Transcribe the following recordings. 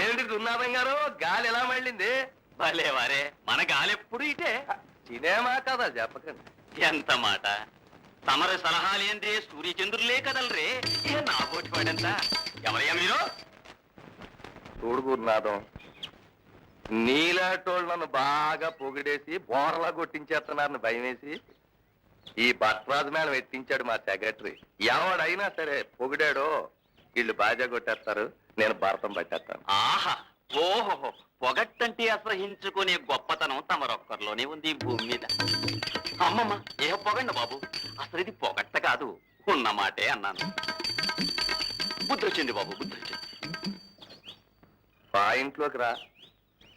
ఏంటి దున్నాభం గారు? గాలి ఎలా మళ్ళింది? భలే వారే. మన గాలెప్పుడు ఇటే? సినిమా కదా చెప్పకండి. ఎంత మాట? తమరి సలహాలేందే సూర్యచంద్రులే కదలరే. ఇక నా కోటి వాడంతా ఎవరయ్యా మీరు? చూడు గురునాథం నీలాటోళ్ళు నన్ను బాగా పొగిడేసి బోర్లా కొట్టించేస్తున్నారని భయం వేసి ఈ భట్రాజు మేడం ఎట్టించాడు మా సెక్రటరీ. ఎవడైనా సరే పొగిడాడో వీళ్ళు బాజా కొట్టేస్తారు. నేను భరతం పట్టేస్తాను. ఆహా ఓహో పొగట్టంటే అసహించుకునే గొప్పతనం తమరొక్కరిలోనే ఉంది ఈ భూమి మీద. అమ్మమ్మ ఏ పొగండి బాబు. అసలు ఇది పొగట్ట కాదు. ఉన్న మాటే అన్నాను. బుద్ధి వచ్చింది బాబు బుద్ధి వచ్చింది మా ఇంట్లోకి రా.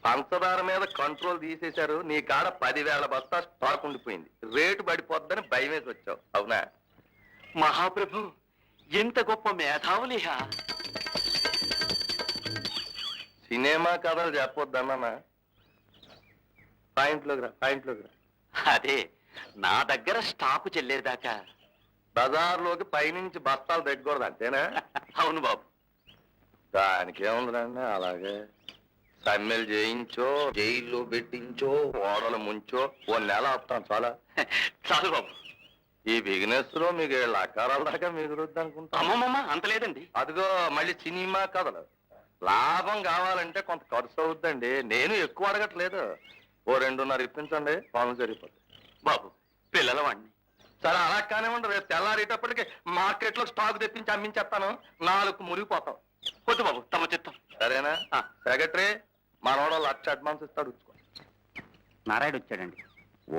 పంచదార మీద కంట్రోల్ తీసేశారు. నీ కాడ పదివేల బస్తా స్టాక్ ఉండిపోయింది. రేటు పడిపోద్దని భయం వేసి వచ్చావు. అవునా? మహాప్రభు ఎంత గొప్ప మేధావులిహా సినిమా కథలు చెప్పొద్దన్నా పాయింట్లోకి రా పాయింట్లోకి రా. అదే నా దగ్గర స్టాకు చెల్లేదాకా బజార్లోకి పైనుంచి బస్తాలు తెగ్గకూడదు అంతేనా? అవును బాబు. దానికి ఏముందండి అలాగే. సమ్మెలు చేయించో జైల్లో పెట్టించో ఓడలు ముంచో ఓ నెల ఆపుతాం చాలా. చాలు బాబు. ఈ బిజినెస్లో మీకు ఏళ్ళ అకారాల దాకా మిగులుద్ది అనుకుంటా అంత లేదండి. అదిగో మళ్ళీ సినిమా కథలు. లాభం కావాలంటే కొంత ఖర్చు అవుద్దండి. నేను ఎక్కువ అడగట్లేదు. ఓ రెండున్నర ఇప్పించండి పనులు సరిపోతుంది బాబు పిల్లల వాడిని. సరే అలా కానివ్వండి రేపు తెల్లారేటప్పటికి మార్కెట్లో స్టాక్ తెప్పించి అమ్మించేస్తాను. నాలుగు మురిగిపోతాం వద్దు బాబు తమ చిత్తం. సరేనా? ఆ. సెక్రటరీ మనోడు లక్ష అడ్వాన్స్ ఇస్తాడు ఉంచుకో. నారాయణ వచ్చాడండి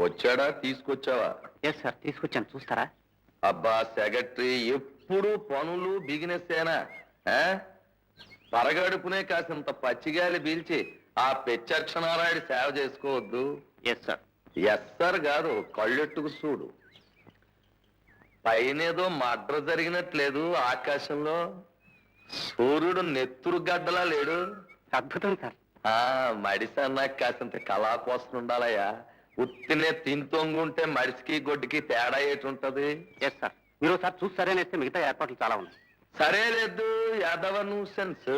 వచ్చాడా తీసుకొచ్చావా? ఎస్ సార్ తీసుకొచ్చాను. చూస్తారా? అబ్బా సెక్రటరీ ఎప్పుడు పనులు బిగినెస్ ఏనా? పరగడుపునే కాసింత పచ్చిగాలి పీల్చి ఆ పెచ్చక్షనారాయుడు సేవ చేసుకోవద్దు. ఎస్ సార్ ఎస్సర్ కాదు కళ్ళెట్టుకు చూడు. పైనేదో మడ్ర జరిగినట్లేదు ఆకాశంలో. సూర్యుడు నెత్తురు గడ్డలా లేడు. అద్భుతం సార్ ఆ మడిసన్నా కాసింత కళా కోసం ఉండాలయ్యా. ఉత్తినే తింతొంగుంటే మడిసికి గొడ్డుకి తేడా ఏటి ఉంటది ఎస్ సార్ మీరు ఒకసారి చూస్తారని ఇస్తే మిగతా ఏర్పాట్లు చాలా ఉన్నాయి. సరే లేదు యాదవ సెన్స్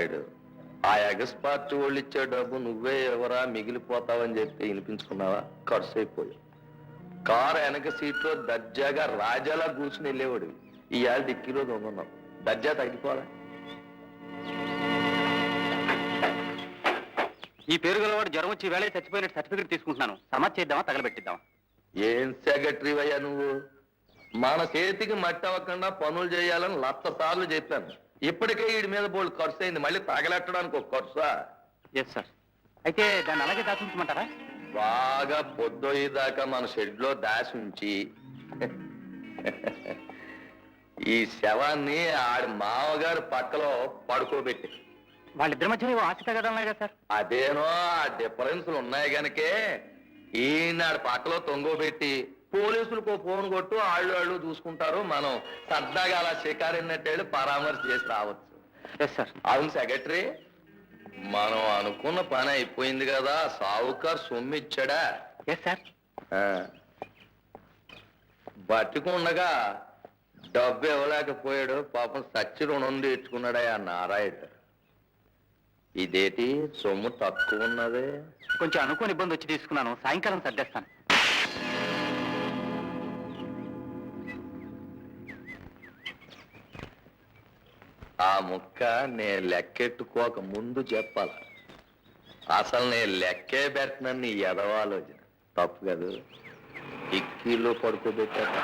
నారాయుడు ఆ ఎగస్ పార్టీ వాళ్ళు ఇచ్చే డబ్బు నువ్వే ఎవరా మిగిలిపోతావని చెప్పి వినిపించుకున్నావా? ఖర్చు అయిపోయి కారు వెనక సీట్లో దర్జాగా రాజాలా కూర్చుని వెళ్ళేవాడివి ఈ ఏళ్ళ డిక్కీలో దొంగన్నావు దర్జా తగ్గిపోరా ఈ పేరు గలవాడు జ్వరం వచ్చి వేళ చచ్చిపోయినట్టు సర్టిఫికెట్ తీసుకుంటున్నాను. సమాజ్ చేద్దామా తగలబెట్టిద్దామా? ఏం సెక్రటరీ అయ్యా నువ్వు? మన చేతికి మట్టి అవ్వకుండా పనులు చేయాలని లక్ష సార్లు చెప్పాను. ఇప్పటికే వీడి మీద బోల్డ్ ఖర్చు అయింది. మళ్ళీ తగలెట్టడానికి ఒక ఖర్చా? ఎస్ సార్ అయితే దాన్ని అలాగే దాచుంచమంటారా బాగా పొద్దొయ్యేదాకా మన షెడ్లో దాసి ఉంచి. ఈ శవాన్ని ఆడి మామగారు పక్కలో పడుకోబెట్టి. వాళ్ళిద్దరి మధ్య ఏవో ఆశ తగదన్నాయి కదా సార్ అదేనో ఆ డిఫరెన్స్లు ఉన్నాయి గనకే. ఈనాడు పక్కలో తొంగోబెట్టి. పోలీసులకు ఫోన్ కొట్టు ఆళ్ళు ఆళ్ళు చూసుకుంటారు. మనం సరదాగా అలా షికారినట్టేళ్ళు పరామర్శ చేసి రావచ్చు. ఎస్ సార్ అవును సెక్రటరీ మనం అనుకున్న పని అయిపోయింది కదా. సావుకారు సొమ్ము ఇచ్చాడా ఎస్ సార్. బతికుండగా డబ్బు ఇవ్వలేకపోయాడు. పాపం సచ్చి రుణం తీర్చుకున్నాడా ఆ నారాయణ. ఇదేటి సొమ్ము తక్కువ ఉన్నదే? కొంచెం అనుకోని ఇబ్బంది వచ్చి తీసుకున్నాను. సాయంకాలం సర్దేస్తాను. ఆ ముక్క నేను లెక్కెట్టుకోక ముందు చెప్పాల. అసలు నేను లెక్కే పెట్టినని నీ ఎదవాలోచన తప్పు కదా? ఇక్కీలో పడుకోబెట్టాక.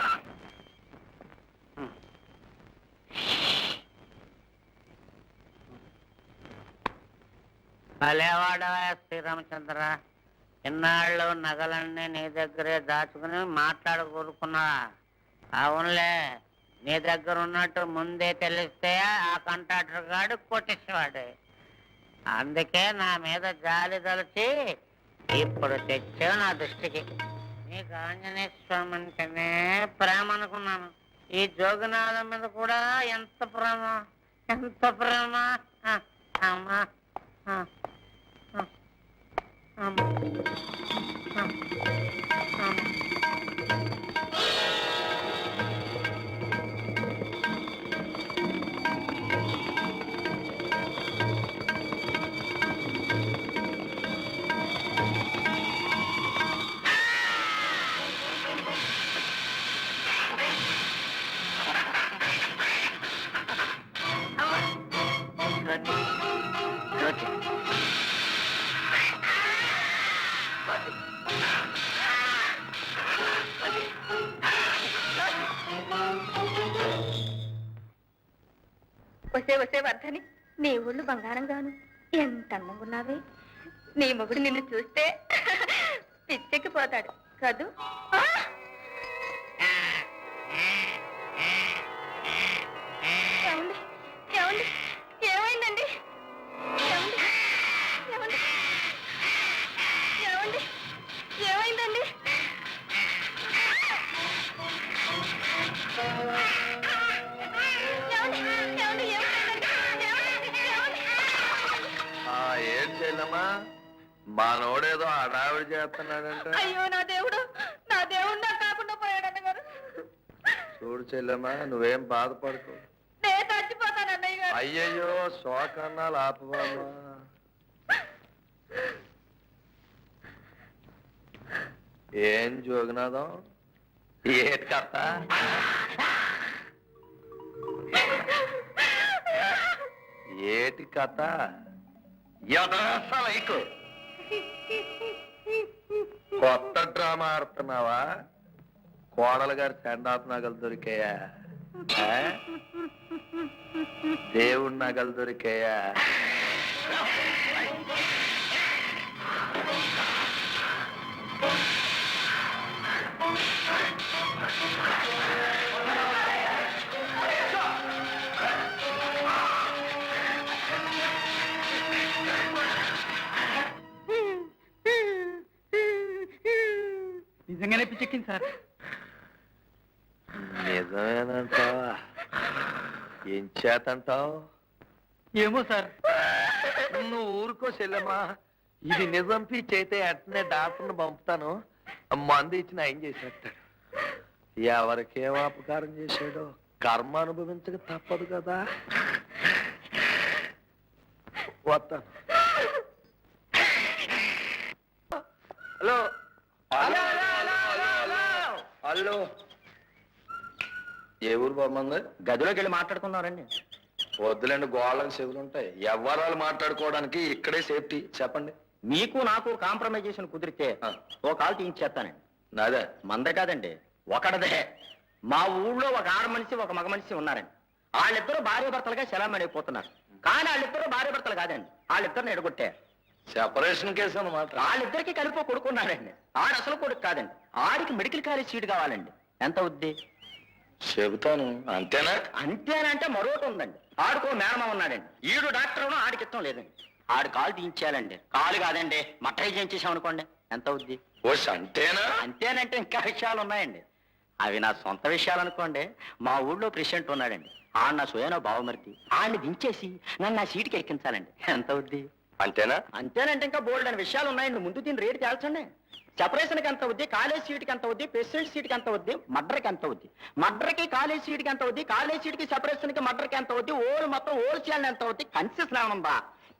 భలేవాడవా శ్రీరామచంద్ర? ఇన్నాళ్ళు నగలన్నీ నీ దగ్గరే దాచుకుని మాట్లాడకూరుకున్నా అవునులే. నీ దగ్గర ఉన్నట్టు ముందే తెలిస్తే ఆ కాంట్రాక్టర్ గాడు కొట్టేసేవాడు. అందుకే నా మీద జాలి తలచి ఇప్పుడు తెచ్చావు నా దృష్టికి. నీకు ఆంజనేయ స్వామి అంటేనే ప్రేమ అనుకున్నాను. ఈ జోగనాథం మీద కూడా ఎంత ప్రేమ ఎంత ప్రేమ. అమ్మా. అమ్మా, వసే వసే వర్ధని నీ ఊళ్ళు బంగారంగాను ఎంత అందంగా ఉన్నావే నీ మొగుడు నిన్ను చూస్తే పిచ్చెక్కిపోతాడు కదూ ఆ! ఏమండి? ఏమండి? చెల్లమ్మా మనోడేదో హడావిడి చేస్తున్నాడంటే. అయ్యో నా దేవుడు నా దేవుడు నాకు కాకుండా పోయాడు అన్నగారు. చూడు చెల్లమ్మా నువ్వేం బాధపడకు. నేను చచ్చిపోతాను అన్నయ్య గారు. అయ్యయ్యో శోకన్నాలు ఆపవామా ఏం జోగినాదం? ఏటి కథ ఏటి కథ లైక్ కొత్త డ్రామా ఆడుతున్నావా? కోడలు గారు సెండాప్ నగలు దొరికాయా? దేవుడి నగలు దొరికాయా? నిజంగానే పిచ్చెక్కింది సార్. నిజమేనంటావా? ఏం చేతంటావు? ఏమో సార్. నువ్వు ఊరుకో చెల్లెమ్మా. ఇది నిజం పిచ్చి అయితే వెంటనే డాక్టర్ని పంపుతాను. మందు ఇచ్చిన ఆయన చేసేస్తాడు ఎవరికేం అపకారం చేశాడో కర్మ అనుభవించక తప్పదు కదా. వస్తాను హలో హలో. హలో. ఏ ఊరు బాగుంది గదిలోకి వెళ్ళి మాట్లాడుకున్నారండి వద్దులేండి గోళ్ళకి చెవులు ఉంటాయి. ఎవరాలు మాట్లాడుకోవడానికి ఇక్కడే సేఫ్టీ. చెప్పండి. మీకు నాకు కాంప్రమైజేషన్ కుదిరితే. ఓ కాల్ తీయించేస్తానండి. నాదే. మందే కాదండి ఒకడదే మా ఊళ్ళో ఒక ఆడ మనిషి ఒక మగ మనిషి ఉన్నారండి. వాళ్ళిద్దరూ భార్య భర్తలుగా శలమణిపోతున్నారు కానీ వాళ్ళిద్దరూ భార్య భర్తలు కాదండి. వాళ్ళిద్దరిని ఎడగొట్టారు సెపరేషన్ కేసు అన్నమాట. వాళ్ళిద్దరికి కలిపి ఒక కొడుకు ఉన్నాడండి. ఆడ అసలు కొడుకు కాదండి. ఆడికి మెడికల్ కాలేజ్ సీట్ కావాలండి. ఎంత అవుద్ది? చెబుతాను. అంతేనా? అంతేనంటే మరొకటి ఉందండి. ఆడుకో మేనమా ఉన్నాడండి. ఈడు డాక్టర్ ఆడికి ఇష్టం లేదండి. ఆడు కాలు తీయించాలండి. కాలు కాదండి. మట్టై చేయించేసాం అనుకోండి. ఎంత అవుద్ది? అంతేనా అంతేనంటే ఇంకా విషయాలు ఉన్నాయండి. అవి నా సొంత విషయాలు అనుకోండి. మా ఊళ్ళో ప్రెసిడెంట్ ఉన్నాడండి. ఆడ నా సోయనో బావమరిది. ఆడిని దించేసి నన్ను నా సీటుకి ఎక్కించాలండి. ఎంత అవుద్ది? అంతేనా? అంతేనంటే ఇంకా బోల్డ్ అని విషయాలు ఉన్నాయండి ముందు దీని రేటు తేల్చండి. సెపరేషన్కి ఎంత అవుద్ది? కాలేజ్ సీట్కి ఎంత అవుద్ది? ప్రెసిడెంట్ సీట్కి ఎంత అవుద్ది? మర్డర్కి ఎంత అవుద్ది? మర్డర్కి కాలేజ్ సీట్కి ఎంత అవుద్ది? కాలేజ్ సీట్కి సెపరేషన్కి మర్డర్కి ఎంత అవుద్ది? ఓల్ మొత్తం ఓల్ చేయాలని ఎంత అవుద్ది? కన్సెషన్ ఏమనుందా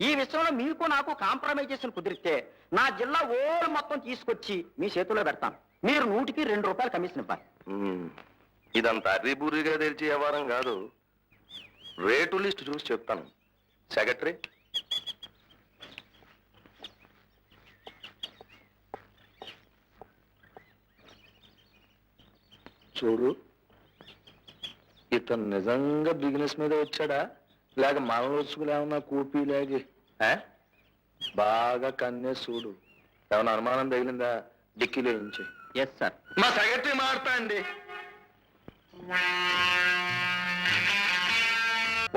ఈ విషయంలో మీకు నాకు కాంప్రమైజేషన్ కుదిరితే నా జిల్లా ఓల్ మొత్తం తీసుకొచ్చి మీ చేతిలో పెడతాను. మీరు నూటికి రెండు రూపాయలు కమిషన్ ఇవ్వాలి. ఇదంతా అర్రిబుర్రిగా తెరిచే వ్యవహారం కాదు. రేటు లిస్ట్ చూసి చెప్తాను. సెక్రటరీ చూడు. ఇతను నిజంగా బిజినెస్ మీద వచ్చాడా? లేక మన వచ్చుకులు ఏమన్నా కూపీ లేగి? ఆ? బాగా కన్నే చూడు. ఏమన్నా అనుమానం తగిలిందా? డిక్కీలో నుంచి. ఎస్ సార్ మా సెక్రటరీ మారుతా అండి.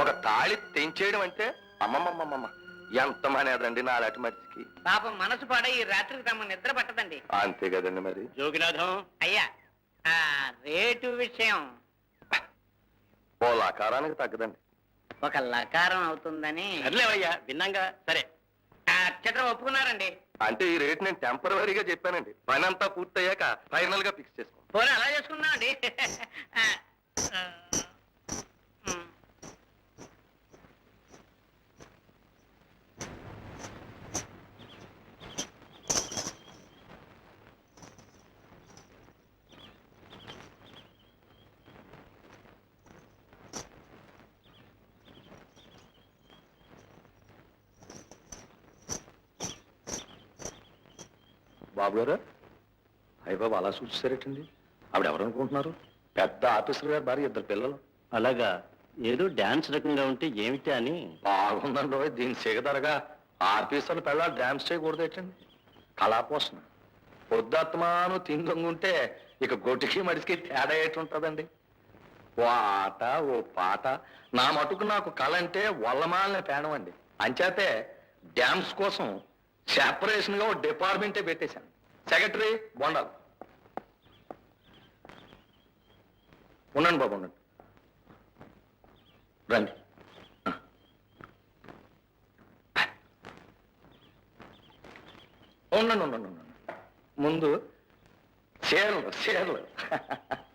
ఒక తాళి తెంచేయడం అంటే అమ్మమ్మమ్మమ్మ. ఎంత మానేదండి నా అలాంటి మనిషికి? పాపం మనసు పాడే ఈ రాత్రికి తమ నిద్ర పట్టదండి. అంతే కదండి మరి. జోగినాథం. అయ్యా రేటు విషయం. ఓ ఆకారానికి తగ్గదండి. ఒక లకారం అవుతుందని. సర్లేవయ్యా విన్నాగా. సరే. ఆ చిత్రం ఒప్పుకున్నారండి. అంటే ఈ రేట్ నేను టెంపరీగా చెప్పానండి. పని అంతా పూర్తయ్యాక ఫైనల్గా ఫిక్స్ చేసుకో పోనీ అలా చేసుకుందామండి. ఆ, ఆ, ఉమ్. బాబు గారు? అయ్య బాబు అలా చూసారేటండి ఆవిడ ఎవరు అనుకుంటున్నారు? పెద్ద ఆఫీసర్ గారు భార్య ఇద్దరు పిల్లలు. అలాగా. ఏదో డాన్స్ రకంగా ఉంటే ఏమిటి అని? బాగుందండి ఓయ్, దీని సిగదరగా. ఆఫీసర్లు పిల్లలు డ్యాన్స్ చేయకూడదేటండి. కళాపోషణ. పొద్దుత్మాను తిందొంగుంటే ఇక గొడ్డుకి మడిసికి తేడా ఏంటి ఉంటుందండి ఓ ఆట ఓ పాట. నా మటుకు నాకు కళ అంటే వల్లమాలనే పేడం అండి అంచేతే డ్యాన్స్ కోసం సెపరేషన్గా ఓ డిపార్ట్మెంటే పెట్టేశాను. సెక్రటరీ బొండాలి. ఉండండి బాబు ఉండండి. రండి. ఉండండి ఉండండి ఉండండి. ముందు చీరలు చీరలు.